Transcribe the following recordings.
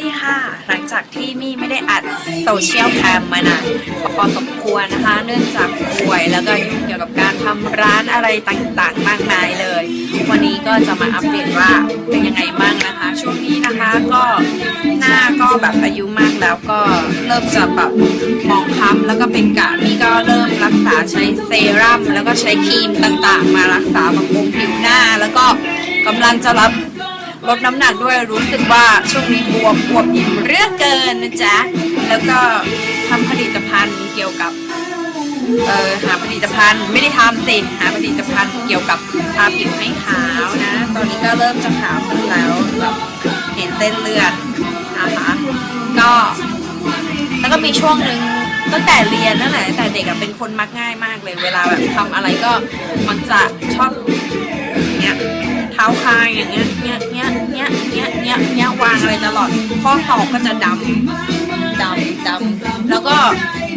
ดีค่ะ หลังจากที่มี่ไม่ได้อัดโซเชียลแคมมานานพอสมควรนะคะ เนื่องจากป่วยแล้วก็ยุ่งเกี่ยวกับการทำร้านอะไรต่างๆ มากมายเลย วันนี้ก็จะมาอัปเดตว่าเป็นยังไงบ้างนะคะ ช่วงนี้นะคะก็หน้าก็แบบอายุมากแล้วก็เริ่มจะแบบมองคล้ำแล้วก็เป็นกะมี่ก็เริ่มรักษาใช้เซรั่มแล้วก็ใช้ครีมต่างๆ มารักษาบำรุงผิวหน้า แล้วก็กำลังจะรับ ลดน้ำหนักด้วยรู้สึกว่าช่วงนี้บวมบวมอิ่มเรื่องเกินนะจ๊ะ แล้วก็ทำผลิตภัณฑ์เกี่ยวกับเออหาผลิตภัณฑ์ไม่ได้ทำสิหาผลิตภัณฑ์เกี่ยวกับทาผิวให้ขาวนะ ตอนนี้ก็เริ่มจะขาวขึ้นแล้วแบบเห็นเส้นเลือดนะคะก็แล้วก็มีช่วงหนึ่งตั้งแต่เรียนนั่นแหละแต่เด็กอะเป็นคนมักง่ายมากเลย เวลาแบบทำอะไรก็มักจะชอบ เท้าคางอย่างเงี้ยเนี้ยเนี้ยเนี้ยเนี้ยเนี้ยเนี้ยวางอะไรตลอด ข้อศอกก็จะดำดำดำแล้วก็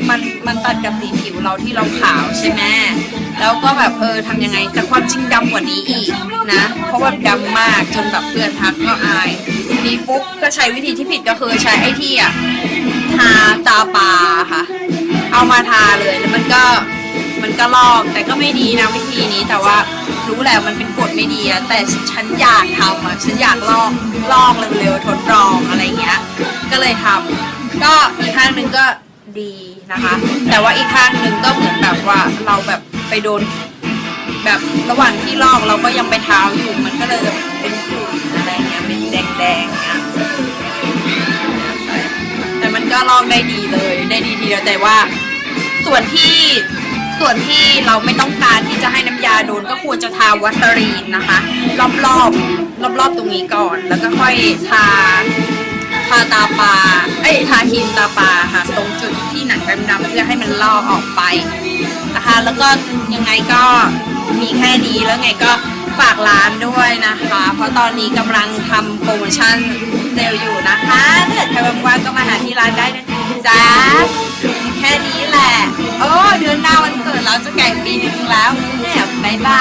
มันมันตัดกับสีผิวเราที่เราขาวใช่ไหมแล้วก็แบบเออทำยังไงแต่ความจริงดำกว่านี้อีกนะ เพราะว่าดำมากจนแบบเพื่อนทักก็อายทีนี้ปุ๊บก็ใช้วิธีที่ผิดก็คือใช้ไอ้ที่อะทาตาปลาค่ะ เอามาทาเลยแล้วมันก็ มันก็ลอก แต่ก็ไม่ดีนะวิธีนี้แต่ว่ารู้แหละมันเป็นกฎไม่ดีอะแต่ฉันอยากทำอะฉันอยากลอกลอกเร็วๆทดลองอะไรเงี้ย ก็เลยทำก็อีกข้างหนึ่งก็ดีนะคะ แต่ว่าอีกข้างหนึ่งก็เหมือนแบบว่าเราแบบไปโดนแบบระหว่างที่ลอกเราก็ยังไปเท้าอยู่มันก็เลยเป็นผื่นอะไรเงี้ยเป็นแดงๆเงี้ยแต่มันก็ลอกได้ดีเลยได้ดีทีเดียวแต่ว่าส่วนที่ ส่วนที่เราไม่ต้องการที่จะให้น้ำยาโดนก็ควรจะทาวัสลีนนะคะ รอบรอบรอบรอบๆตรงนี้ก่อน แล้วก็ค่อยทาทาตาปลาเอ้ยทาครีมตาปลาค่ะ ตรงจุดที่หนังดำๆเพื่อให้มันลอกออกไปนะคะ แล้วก็ยังไงก็มีแค่นี้แล้วไงก็ฝากร้านด้วยนะคะ เพราะตอนนี้กำลังทำโปรโมชั่นเซลอยู่นะคะถ้าเกิดใครว่างๆก็มาหาที่ร้านได้นะจ๊ะ จะแก่งปีหนึงแล้วแหมบายบาย